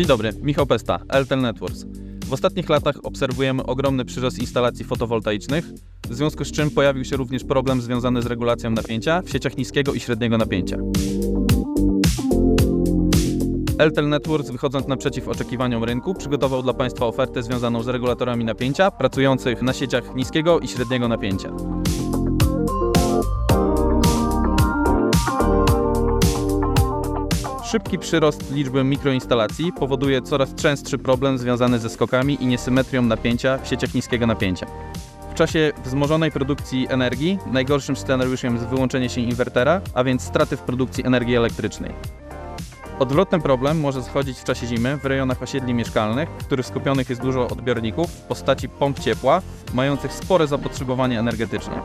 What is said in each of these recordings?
Dzień dobry, Michał Pesta, Eltel Networks. W ostatnich latach obserwujemy ogromny przyrost instalacji fotowoltaicznych, w związku z czym pojawił się również problem związany z regulacją napięcia w sieciach niskiego i średniego napięcia. Eltel Networks, wychodząc naprzeciw oczekiwaniom rynku, przygotował dla Państwa ofertę związaną z regulatorami napięcia pracujących na sieciach niskiego i średniego napięcia. Szybki przyrost liczby mikroinstalacji powoduje coraz częstszy problem związany ze skokami i niesymetrią napięcia w sieciach niskiego napięcia. W czasie wzmożonej produkcji energii najgorszym scenariuszem jest wyłączenie się inwertera, a więc straty w produkcji energii elektrycznej. Odwrotny problem może schodzić w czasie zimy w rejonach osiedli mieszkalnych, w których skupionych jest dużo odbiorników w postaci pomp ciepła, mających spore zapotrzebowanie energetyczne.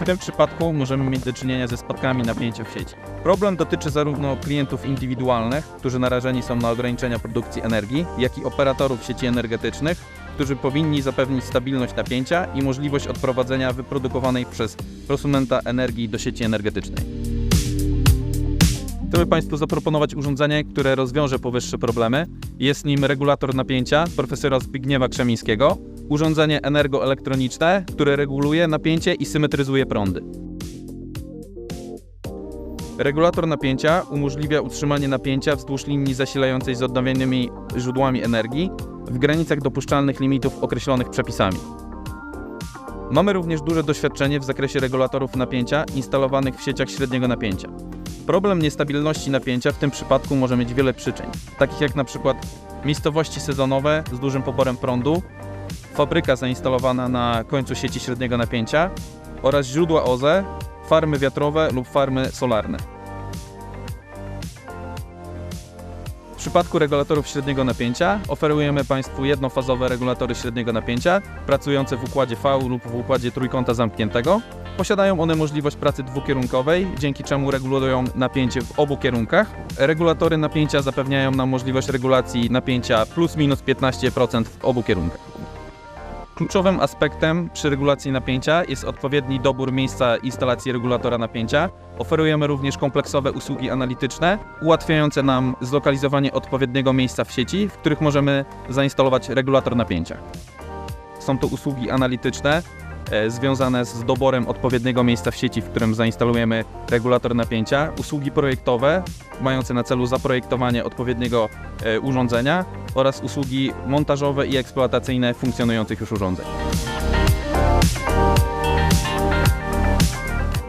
W tym przypadku możemy mieć do czynienia ze spadkami napięcia w sieci. Problem dotyczy zarówno klientów indywidualnych, którzy narażeni są na ograniczenia produkcji energii, jak i operatorów sieci energetycznych, którzy powinni zapewnić stabilność napięcia i możliwość odprowadzenia wyprodukowanej przez prosumenta energii do sieci energetycznej. Chcemy Państwu zaproponować urządzenie, które rozwiąże powyższe problemy. Jest nim regulator napięcia profesora Zbigniewa Krzemińskiego. Urządzenie energoelektroniczne, które reguluje napięcie i symetryzuje prądy. Regulator napięcia umożliwia utrzymanie napięcia wzdłuż linii zasilającej z odnawialnymi źródłami energii w granicach dopuszczalnych limitów określonych przepisami. Mamy również duże doświadczenie w zakresie regulatorów napięcia instalowanych w sieciach średniego napięcia. Problem niestabilności napięcia w tym przypadku może mieć wiele przyczyn, takich jak przykład miejscowości sezonowe z dużym poborem prądu, fabryka zainstalowana na końcu sieci średniego napięcia oraz źródła OZE, farmy wiatrowe lub farmy solarne. W przypadku regulatorów średniego napięcia oferujemy Państwu jednofazowe regulatory średniego napięcia pracujące w układzie V lub w układzie trójkąta zamkniętego. Posiadają one możliwość pracy dwukierunkowej, dzięki czemu regulują napięcie w obu kierunkach. Regulatory napięcia zapewniają nam możliwość regulacji napięcia plus minus 15% w obu kierunkach. Kluczowym aspektem przy regulacji napięcia jest odpowiedni dobór miejsca instalacji regulatora napięcia. Oferujemy również kompleksowe usługi analityczne, ułatwiające nam zlokalizowanie odpowiedniego miejsca w sieci, w których możemy zainstalować regulator napięcia. Są to usługi analityczne związane z doborem odpowiedniego miejsca w sieci, w którym zainstalujemy regulator napięcia, usługi projektowe mające na celu zaprojektowanie odpowiedniego e, urządzenia oraz usługi montażowe i eksploatacyjne funkcjonujących już urządzeń.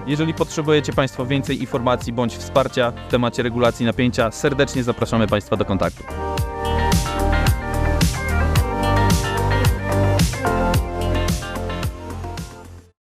Jeżeli potrzebujecie Państwo więcej informacji bądź wsparcia w temacie regulacji napięcia, serdecznie zapraszamy Państwa do kontaktu.